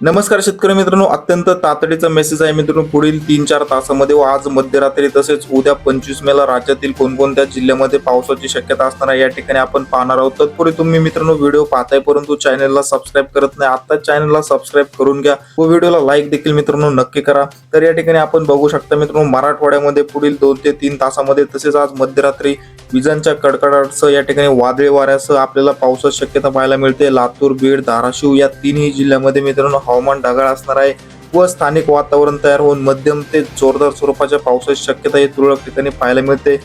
नमस्कार शेतकरी मित्रांनो अत्यंत तातडीचा मेसेज आहे मित्रांनो पुढील तीन चार तासामध्ये व आज मध्यरात्री तसेच उद्या पंचवीस मेला राज्यातील कोणकोणत्या जिल्ह्यामध्ये पावसाची शक्यता असणार आहे या ठिकाणी आपण पाहणार आहोत. तत्पूर्वी तुम्ही मित्रांनो व्हिडिओ पाहताय परंतु चॅनलला सबस्क्राईब करत नाही आता चॅनलला सबस्क्राईब करून घ्या व व्हिडिओला लाईक देखील मित्रांनो नक्की करा. तर या ठिकाणी आपण बघू शकता मित्रांनो मराठवाड्यामध्ये पुढील दोन ते तीन तासामध्ये तसेच आज मध्यरात्री विजांच्या कडकडाटसह या ठिकाणी वादळी वाऱ्यासह आपल्याला पावसाची शक्यता पाहायला मिळते. लातूर बीड धाराशिव या तिन्ही जिल्ह्यामध्ये मित्रांनो हवामान ढगाळ असणार आहे व स्थानिक वातावरण तयार होऊन मध्यम ते जोरदार स्वरूपाच्या पावसाची शक्यता ही तुरळक ठिकाणी पाहायला मिळते.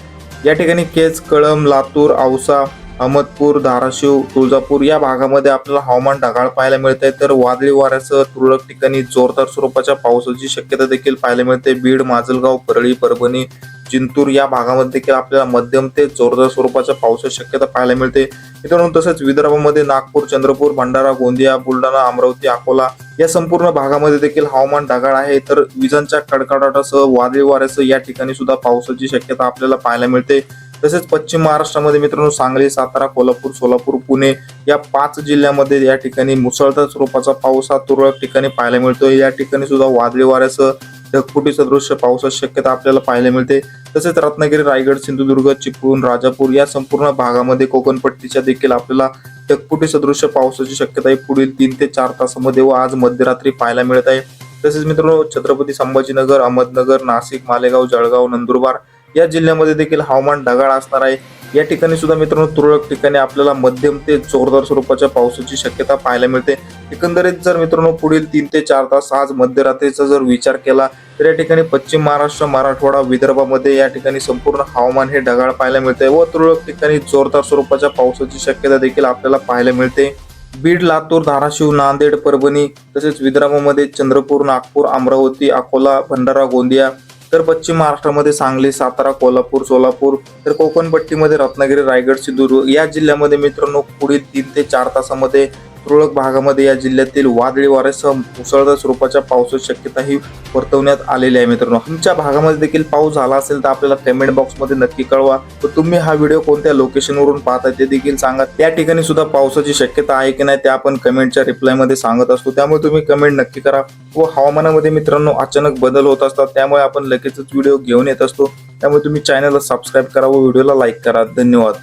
या ठिकाणी केज कळम लातूर औसा अहमदपूर धाराशिव तुळजापूर या भागामध्ये आपल्याला हवामान ढगाळ पाहायला मिळत आहे तर वादळी वाऱ्यासह तुरळक ठिकाणी जोरदार स्वरूपाच्या पावसाची शक्यता देखील पाहायला मिळते. बीड माजलगाव परळी परभणी जिंतूर या भागामध्ये देखील आपल्याला मध्यम ते जोरदार स्वरूपाच्या पावसाची शक्यता पाहायला मिळते. मित्रांनो तसेच विदर्भामध्ये नागपूर चंद्रपूर भंडारा गोंदिया बुलढाणा अमरावती अकोला या संपूर्ण भागामध्ये देखील हवामान ढगाळ आहे. तर विजांच्या कडकडाटासह वादळी वाऱ्यासह या ठिकाणी सुद्धा पावसाची शक्यता आपल्याला पाहायला मिळते. तसेच पश्चिम महाराष्ट्रामध्ये मित्रांनो सांगली सातारा कोल्हापूर सोलापूर पुणे या पाच जिल्ह्यामध्ये या ठिकाणी मुसळधार स्वरूपाचा पाऊस हा तुरळक ठिकाणी पाहायला मिळतो या ठिकाणी सुद्धा वादळी वाऱ्यासह ढगफुटीचं दृश्य पावसाची शक्यता आपल्याला पाहायला मिळते. तसेच रत्नागिरी रायगड सिंधुदुर्ग चिपळूण राजापूर या संपूर्ण भागामध्ये कोकणपट्टीच्या देखील आपल्याला ढगफुटी सदृश्य पावसाची शक्यता ही पुढील तीन ते चार तासामध्ये व आज मध्यरात्री पाहायला मिळत आहे. तसेच मित्रांनो छत्रपती संभाजीनगर अहमदनगर नाशिक मालेगाव जळगाव नंदुरबार या जिल्ह्यामध्ये देखील हवामान ढगाळ असणार आहे. या ठिकाणी सुद्धा मित्रांनो तुरळक ठिकाणी आपल्याला मध्यम ते जोरदार स्वरूपाच्या पावसाची शक्यता पाहायला मिळते. एकंदरीत जर मित्रांनो पुढील तीन ते चार तास आज मध्यरात्रीचा जर विचार केला तर या ठिकाणी पश्चिम महाराष्ट्र मराठवाडा विदर्भामध्ये या ठिकाणी संपूर्ण हवामान हे ढगाळ पाहायला मिळते व तुरळक ठिकाणी जोरदार स्वरूपाच्या पावसाची शक्यता देखील आपल्याला पाहायला मिळते. बीड लातूर धाराशिव नांदेड परभणी तसेच विदर्भामध्ये चंद्रपूर नागपूर अमरावती अकोला भंडारा गोंदिया तर पश्चिम महाराष्ट्रामध्ये सांगली सातारा कोल्हापूर सोलापूर तर कोकणपट्टीमध्ये रत्नागिरी रायगड सिंधुदुर्ग या जिल्ह्यामध्ये मित्रांनो पुढील तीन ते चार तासामध्ये तुरळक भागामध्ये या जिल्ह्यातील वादळी वाऱ्यासह मुसळधार स्वरूपाच्या पावसाची शक्यता ही वर्तवण्यात आलेली आहे मित्रांनो. आमच्या भागामध्ये देखील पाऊस झाला असेल तर आपल्याला कमेंट बॉक्समध्ये नक्की कळवा. व तुम्ही हा व्हिडिओ कोणत्या लोकेशनवरून पाहताय ते देखील सांगा. त्या ठिकाणी सुद्धा पावसाची शक्यता आहे की नाही ते आपण कमेंटच्या रिप्लायमध्ये सांगत असतो. त्यामुळे तुम्ही कमेंट नक्की करा. व हवामानामध्ये मित्रांनो अचानक बदल होत असतात त्यामुळे आपण लगेचच व्हिडिओ घेऊन येत असतो. त्यामुळे तुम्ही चॅनलला सबस्क्राईब करा व व्हिडिओला लाईक करा. धन्यवाद.